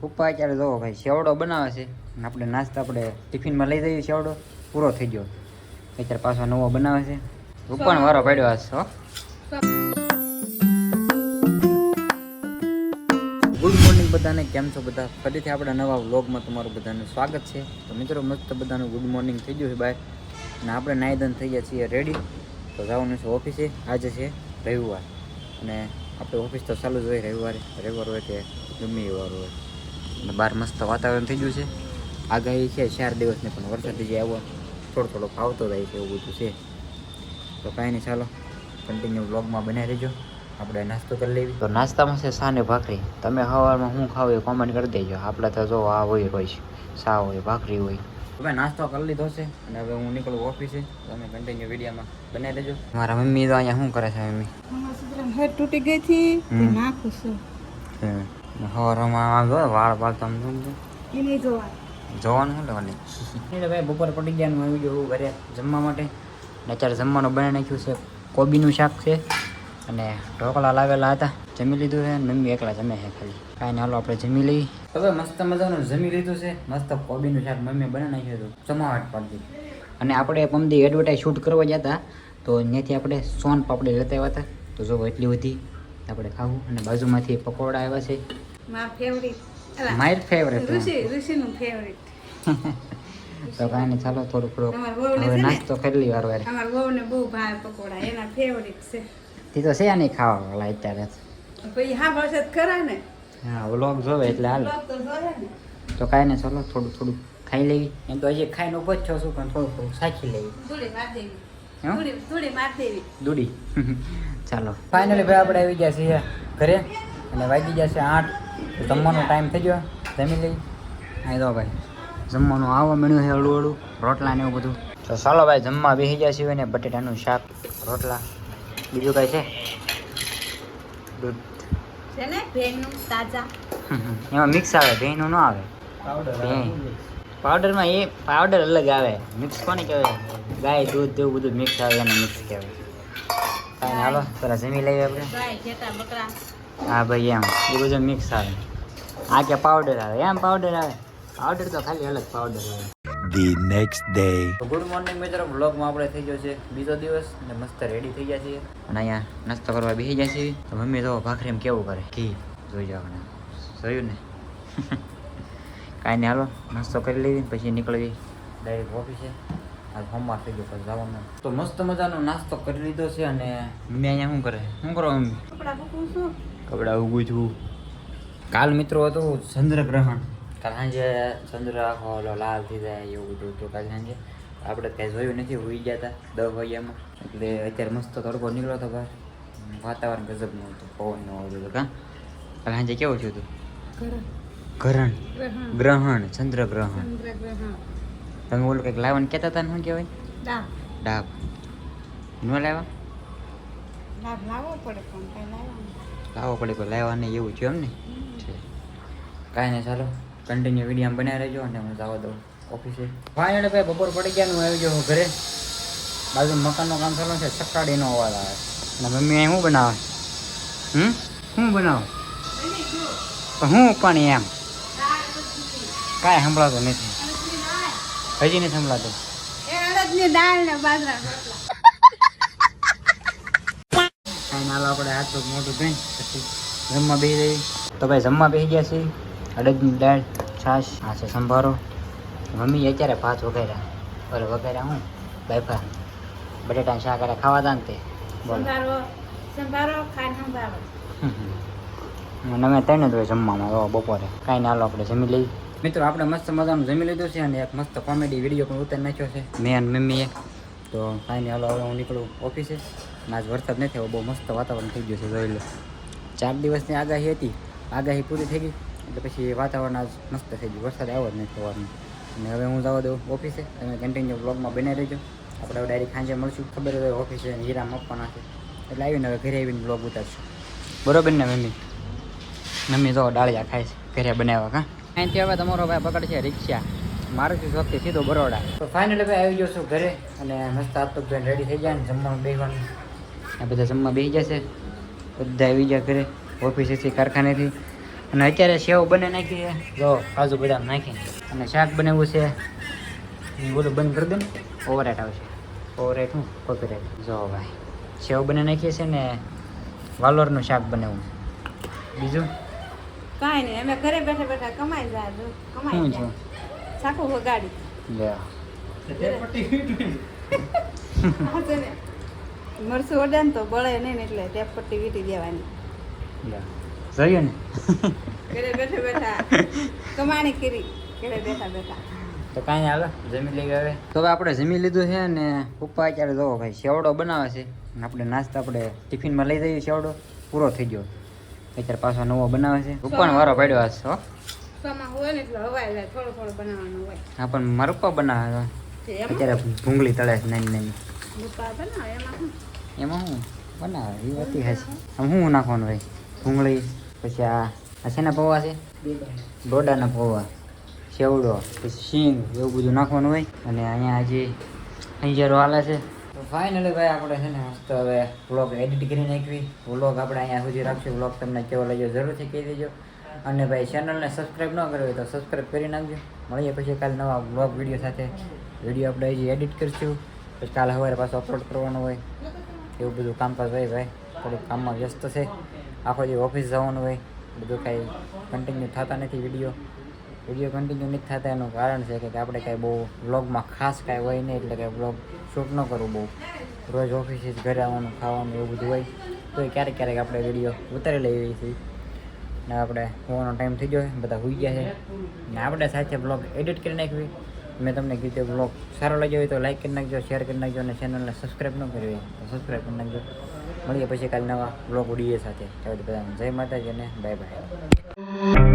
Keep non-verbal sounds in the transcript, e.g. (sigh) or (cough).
પપ્પા અત્યારે જો ભાઈ શેવડો બનાવે છે. આપણે નાસ્તા આપણે ટિફિનમાં લઈ જઈએ શેવડો. પૂરો થઈ ગયો. અત્યારે પાછો નવો બનાવે છે. પપ્પાનો વારો પડ્યો હશે ગુડ મોર્નિંગ બધાને. કેમ છો બધા? ફરીથી આપણા નવા વ્લોગમાં તમારું બધાનું સ્વાગત છે. તો મિત્રો મસ્ત બધાનું ગુડ મોર્નિંગ થઈ ગયું છે ભાઈ. અને આપણે નાયદન થઈ ગયા છીએ રેડી. તો જવાનું છે ઓફિસે. આજે છે રવિવાર. અને આપણે ઓફિસ તો ચાલુ જ હોય રવિવારે. રવિવાર હોય કે ગમે એ વાર હોય. અને બહાર મસ્ત વાતાવરણ થઈ ગયું છે. આગાહી છે ચાર દિવસની પણ વરસાદ જે આવ્યો થોડો થોડો ફાવતો જાય છે એવું બધું છે. તો કાંઈ નહીં ચાલો કન્ટિન્યુ બ્લોગમાં બનાવી દેજો આપણે નાસ્તો કરી લેવી. તો નાસ્તામાં છે સાને ભાખરી. તમે સવારમાં શું ખાવ એ કોમેન્ટ કરી દેજો. આપણે તો જો આ હોય રોજ સા હોય ભાખરી હોય. હવે નાસ્તો કરી લીધો છે અને હવે હું નીકળું ઓફિસે તમે કન્ટિન્યુ વિડીયોમાં બનાવી દેજો મારા મમ્મી તો અહીંયા શું કરે છે મમ્મી? મારા તૂટી ગઈ થી હમ. નાખું છું. સવારમાં આમ વાળ વાળ તો આમ જોમ જો. એ નહીં જોવા જોવાનું શું લેવાની? એટલે ભાઈ બપોર પડી ગયા આવી ગયો ઘરે જમવા માટે. ને અત્યારે જમવાનું બનાવી નાખ્યું છે કોબીનું શાક છે. અને ઢોકળા લાવેલા હતા જમી લીધું છે મમ્મી એકલા જમે છે ખાલી. કાંઈ નહીં હાલો આપણે જમી લઈએ. હવે મસ્ત મજાનું જમી લીધું છે મસ્ત કોબીનું શાક મમ્મીએ બનાવી નાખ્યું હતું જમાવટ પડતી. અને આપણે પમદી એડવર્ટાઈઝ શૂટ કરવા ગયા હતા તો ત્યાંથી આપણે સોન પાપડી લેતા આવ્યા હતા. તો જો એટલી બધી આપણે ખાવું અને બાજુમાંથી પકોડા આવ્યા છે. મારા ફેવરિટ મારી ફેવરેટ ઋષિ ઋષિનું ફેવરિટ (laughs) તો કાંઈ નહીં ચાલો થોડું થોડુંક. હવે ને? નાસ્તો કરી લઈએ વાર વાર. અમારા વહુને બહુ ભાવે પકોડા એના ફેવરિટ છે. તે તો છે નહીં ખાવા વાળા અત્યારે પછી હા વરસાદ ખરા ને? હા વ્લોગ જોવે એટલે હાલ. તો જોવે ને. તો કાંઈ નહીં ચાલો થોડું થોડું ખાઈ લેવી એમ તો હજી ખાઈને ઊભો જ છો શું પણ થોડું થોડું સાખી લેવી દૂડી (laughs) ચાલો. ફાઇનલી ભાઈ આપણે આવી ગયા છીએ ઘરે. અને વાગી ગયા છે આઠ. તો જમવાનો ટાઈમ થઈ ગયો. જમી લઈ અહીં તો ભાઈ જમવાનું આવવા મળ્યું છે હળું હળું રોટલા ને એવું બધું. તો ચાલો ભાઈ જમવા બેસી ગયા છીએ ને બટેટાનું શાક રોટલા. બીજું કાંઈ છે? દૂધ. છે ને ભેણનું તાજા. એમાં મિક્સ આવે ભેંનું ન આવે. ભેં. પાવડરમાં એ પાવડર અલગ આવે. મિક્સ કોને કહેવાય? ગાય દૂધ જેવું બધું મિક્સ આવે એને મિક્સ કહેવાય. કાંઈ હાલો પેલા જમી લઈએ આપણે. હા ભાઈ એમ. એ બધું મિક્સ આવે. આ કે પાવડર આવે એમ પાવડર આવે? પાવડર તો ખાલી અલગ પાવડર આવે the next day good morning મિત્રો બ્લોગમાં આપણે થઈ ગયો છે બીજો દિવસ અને મસ્ત રેડી થઈ ગયા છીએ. અને અહીંયા નાસ્તો કરવા બેસી ગયા છીએ. તો મમ્મી તો ભાખરીમાં કેવું કરે? ઘી. જોઈ જવાના જોયું ને. (laughs) કાંઈ નહીં હાલો નાસ્તો કરી લેવી પછી નીકળવી ડાયરેક્ટ ઓફિસે આજ હોમમાં થઈ ગયો પછી જવાનું તો મસ્ત મજાનો નાસ્તો કરી લીધો છે અને મમ્મી અહીંયા શું કરે? શું કરો મમ્મી? કપડાં છું. કપડા ઉગું છું. કાલ મિત્રો હતું ચંદ્રગ્રહણ. કાલ સાંજે ચંદ્ર આખો ઓલો લાલ થઈ જાય એવું બધું હતું કાલ સાંજે. આપણે ત્યાં જોયું નથી હોઈ ગયા હતા દસ વાગ્યામાં. એટલે અત્યારે મસ્ત તડકો નીકળ્યો હતો બહાર. વાતાવરણ ગજબનું હતું પવનનું આવતું હતું કાં? કાલ સાંજે કેવું થયું હતું? ગ્રહણ ગ્રહણ. ગ્રહણ ચંદ્રગ્રહણ. તમે બોલું કંઈક લાવવાનું કહેતા હતા ને શું કહેવાય? ડાબ. ન લાવ્યા? લાવવો પડે પણ લાવવો પડે કોઈ લાવવા નહીં એવું છે એમ ને કાંઈ નહીં, ચાલો. કન્ટિન્યુ વીડિયો બનાવી રહેજો અને હું જવા દઉં ઓફિસે ફાઇનલ ભાઈ, બપોર પડી ગયા હું આવી છું ઘરે. બાજુ મકાનનું કામ ચાલુ છે સકાડીનો અવાજ આવે. અને મમ્મી અહીં શું બનાવે? હમ? શું બનાવો? હું પણ એમ. કાંઈ સંભળાતું નથી. હજી નથી સંભળાતું. આપણે હાથ મોટું પછી જમવા બેસી રહી તો ભાઈ જમવા બેસી ગયા છીએ. અડદની દાળ છાશ આ છે સંભારો. મમ્મી અત્યારે ભાત વગેરા અરે વગેરા હું? બાયફા બટેટાનું શાક અરે ખાવા હતા ને તે. બોલો. અમે ત્રણ જ હોય જમવામાં બપોરે. કાંઈ ના હાલો આપણે જમી લઈએ. મિત્રો આપણે મસ્ત મજાનું જમી લીધું છે અને એક મસ્ત કોમેડી વીડિયો પણ ઉતારી નાખ્યો છે. મેં અને મમ્મીએ. તો કાંઈ નહીં હાલો હવે હું નીકળું ઓફિસે અને આજ વરસાદ નથી આવ્યો બહુ મસ્ત વાતાવરણ થઈ ગયું છે જોઈ લો. ચાર દિવસની આગાહી હતી. આગાહી પૂરી થઈ ગઈ. એટલે પછી વાતાવરણ આજ મસ્ત થઈ ગયું. વરસાદ આવ્યો જ નહીં સવારનો અને હવે હું જવા દઉં ઓફિસે. તમે કન્ટિન્યુ બ્લોગમાં બનાવી રહેજો. આપણે હવે ડાયરેક્ટ સાંજે મળશું. ખબર હોય ઓફિસે હીરામ આપવાના છે. એટલે આવીને હવે ઘરે આવીને બ્લોગ ઉતારશું. બરોબર ને મમ્મી? મમ્મી તો ડાળિયા ખાય છે. ઘરે બનાવ્યા કા? અહીંથી હવે તમારો ભાઈ પકડશે રિક્ષા. મારુતિ ચોકથી સીધો બરોડા. તો ફાઇનલી ભાઈ આવી જશો ઘરે. અને મસ્ત હાથ પગ રેડી થઈ જાય ને જમવાનું બેસવાનું આ બધા જમવા બેસી જશે. બધા આવી ગયા ઘરે. ઓફિસેથી કારખાનેથી. અને અત્યારે સેવ બને નાખી છે. જો કાજુ બદામ નાખીને. અને શાક બનાવવું છે. એ બોલું બંધ કરી દે ને. ઓવરરાઈટ આવશે. ઓવરરાઈટ શું કોપીરાઈટ જો ભાઈ. સેવ બને નાખીએ છે ને વાલોરનું શાક બનાવવું બીજું? કાંઈ નહીં અમે ઘરે બેઠા બેઠા કમાઈ જાય કમાઈ જાય. સાકું વગાડી. લે. હા મરસું ઓડે ને તો બળે નહીં ને એટલે ટેપ પટ્ટી વીટી દેવાની. લે. જોયું ને. ઘરે બેઠા બેઠા કમાણી કરી. ઘરે બેઠા બેઠા. તો કાંઈ હાલો જમી લઈ હવે. તો હવે આપણે જમી લીધું છે ને પપ્પા અત્યારે જોવો ભાઈ શેવડો બનાવે છે. અને આપણે નાસ્તા આપણે ટિફિનમાં લઈ જઈએ શેવડો. પૂરો થઈ ગયો. અત્યારે પાછો નવો બનાવે છે. પપ્પાનો વારો પડ્યો હશે હો. સોમાં હોય ને એટલે હવાય જાય થોડું થોડું બનાવવાનું હોય. હા પણ મારો પપ્પા બનાવે અત્યારે ભૂંગળી તળે છે નાની નાની. એમાં શું? એમાં શું? બનાવે એ વાત હશે આમ શું નાખવાનું ભાઈ ભૂંગળી પછી આ આ શેના પૌવા છે? ડોડાના પૌવા. સેવડો પછી શીંગ એવું બધું નાખવાનું હોય. અને અહીંયા હજી અંજારો હાલે છે. તો ફાઇનલી ભાઈ આપણે છે ને મસ્ત હવે વ્લોગ એડિટ કરી નાખવી. વ્લોગ આપણે અહીંયા સુધી રાખશું. વ્લોગ તમને કેવો લાગ્યો જરૂરથી કહી દેજો. અને ભાઈ ચેનલને સબસ્ક્રાઈબ ન કરવી તો સબસ્ક્રાઈબ કરી નાખજો. મળીએ પછી કાલે નવા વ્લોગ વીડિયો સાથે. વીડિયો આપણે હજી એડિટ કરીશું. પછી કાલે સવારે પાછો અપલોડ કરવાનો હોય. એવું બધું કામકાજ હોય ભાઈ. થોડુંક કામમાં વ્યસ્ત છે. આખો જે ઓફિસ જવાનું હોય, બધું કાંઈ કન્ટિન્યુ થતા નથી વીડિયો વીડિયો કન્ટિન્યુ નથી થતા, એનું કારણ છે કે આપણે કાંઈ બહુ વ્લોગમાં ખાસ કાંઈ હોય નહીં, એટલે કે વ્લોગ શૂટ ન કરવું બહુ. રોજ ઓફિસે જ ઘરે આવવાનું, ખાવાનું એવું બધું હોય. તો ક્યારેક ક્યારેક આપણે વીડિયો ઉતારી લઈએ છીએ. ને આપણે હોવાનો ટાઈમ થઈ ગયો બધા હોઈ ગયા છે. ને આપણે સાથે બ્લોગ એડિટ કરી નાખવી. મેં તમને કીધું બ્લોગ સારો લાગ્યો હોય તો લાઈક કરી નાખજો શેર કરી નાખજો અને ચેનલને સબસ્ક્રાઈબ ન કરવી તો સબસ્ક્રાઈબ કરી નાખજો. મળીએ પછી કાલે નવા બ્લોગ ઉડીએ સાથે. જય માતાજી અને બાય બાય